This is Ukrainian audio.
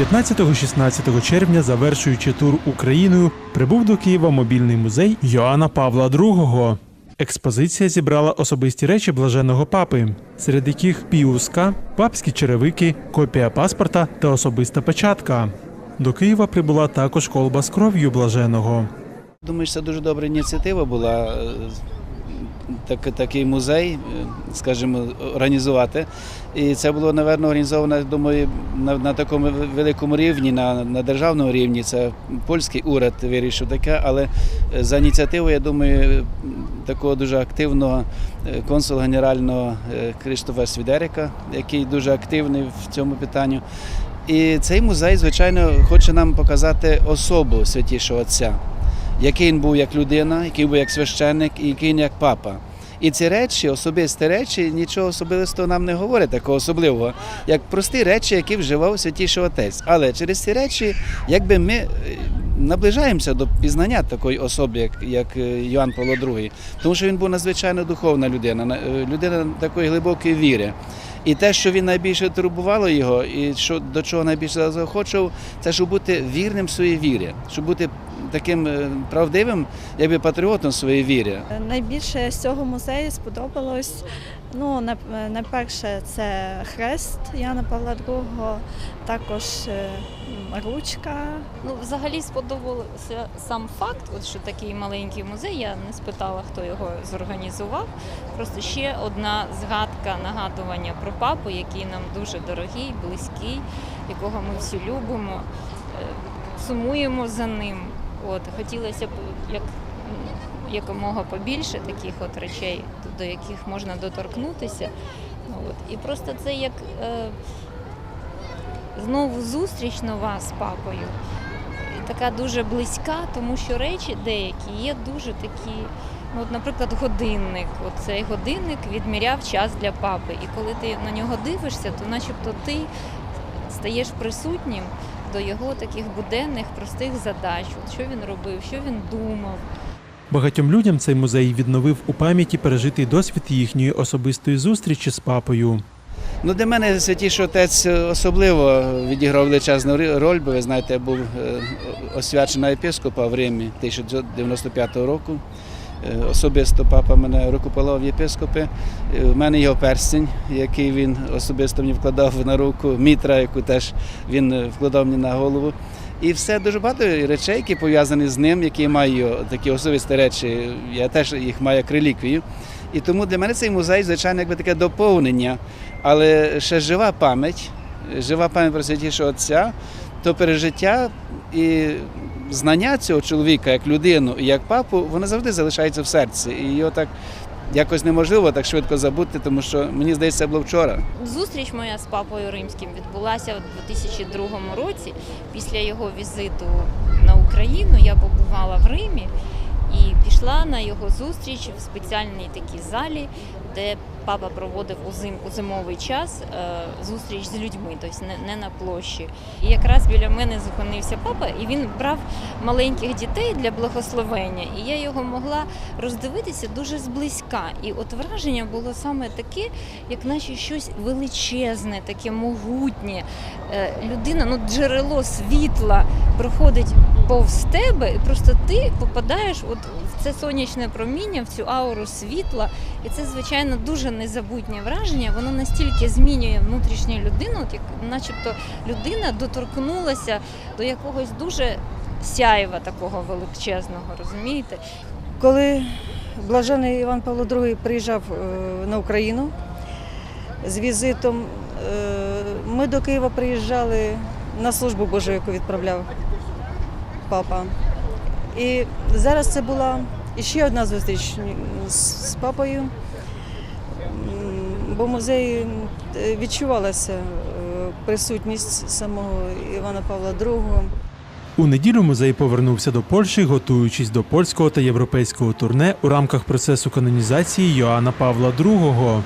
15-16 червня, завершуючи тур Україною, прибув до Києва мобільний музей Йоанна Павла II. Експозиція зібрала особисті речі блаженого папи, серед яких піуска, папські черевики, копія паспорта та особиста печатка. До Києва прибула також колба з кров'ю блаженого. Думаю, це дуже добра ініціатива була е, так, такий музей, е, скажімо, організувати. І це було, напевно, організовано, думаю, на, на такому великому рівні, на, на державному рівні. Це польський уряд вирішив таке, але е, за ініціативою, я думаю, такого дуже активного е, консула генерального е, Криштофа Свідерика, який дуже активний в цьому питанні. І цей музей, звичайно, хоче нам показати особу святішого Отця який він був як людина, який був як священник і який він як папа. І ці речі, особисті речі, нічого особистого нам не говорять, такого особливого, як прості речі, які вживав святіший отець. Але через ці речі, якби ми е, наближаємося до пізнання такої особи, як, як е, Йоанн Павло II, тому що він був надзвичайно духовна людина, е, людина такої глибокої віри. І те, що він найбільше турбувало його, і що до чого найбільше заохочував, це щоб бути вірним своїй вірі, щоб бути таким е, правдивим, якби патріотом своєї вірі. Найбільше з цього музею сподобалось. Ну, на- найперше, це хрест Яна Павла II, також е, ручка. Ну, взагалі сподобався сам факт, от що такий маленький музей. Я не спитала, хто його зорганізував. Просто ще одна згадка, нагадування про папу, який нам дуже дорогий, близький, якого ми всі любимо, е, сумуємо за ним. От хотілося б як якомога побільше таких от речей, до яких можна доторкнутися. Ну, От. І просто це як е, знову зустріч нова з папою. І така дуже близька, тому що речі деякі є дуже такі. Ну, от, наприклад, годинник. От цей годинник відміряв час для папи. І коли ти на нього дивишся, то начебто ти стаєш присутнім до його таких буденних простих задач. От що він робив, що він думав. Багатьом людям цей музей відновив у пам'яті пережитий досвід їхньої особистої зустрічі з папою. Ну, для мене святіший отець особливо відіграв величезну роль, бо ви знаєте, я був е, освячений єпископа в Римі 1995 року. Е, Особисто папа мене рукополав в єпископи. Е, У мене його перстень, який він особисто мені вкладав на руку, мітра, яку теж він е, вкладав мені на голову. І все дуже багато речей, які пов'язані з ним, які маю такі особисті речі. Я теж їх маю як реліквію. І тому для мене цей музей, звичайно, якби таке доповнення, але ще жива пам'ять, жива пам'ять про святішого Отця, то пережиття і знання цього чоловіка як людину і як папу, воно завжди залишається в серці. І його так якось неможливо так швидко забути, тому що мені здається, це було вчора. Зустріч моя з папою римським відбулася у 2002 році. Після його візиту на Україну я побувала в Римі пішла на його зустріч в спеціальній такій залі, де папа проводив у, зим, у зимовий час е, зустріч з людьми, тобто не на площі. І якраз біля мене зупинився папа, і він брав маленьких дітей для благословення. І я його могла роздивитися дуже зблизька. І от враження було саме таке, як наче щось величезне, таке могутнє. Е, Людина, ну джерело світла проходить повз тебе, і просто ти попадаєш от в це сонячне проміння, в цю ауру світла. І це, звичайно, дуже незабутнє враження. Воно настільки змінює внутрішню людину, як начебто людина доторкнулася до якогось дуже сяєва такого величезного, розумієте? Коли блажений Іван Павло II приїжджав е, на Україну з візитом, е, ми до Києва приїжджали на службу Божу, яку відправляв папа. І зараз це була ще одна зустріч з папою, бо музеї е, відчувалася е, присутність самого Івана Павла II. У неділю музей повернувся до Польщі, готуючись до польського та європейського турне у рамках процесу канонізації Йоанна Павла II.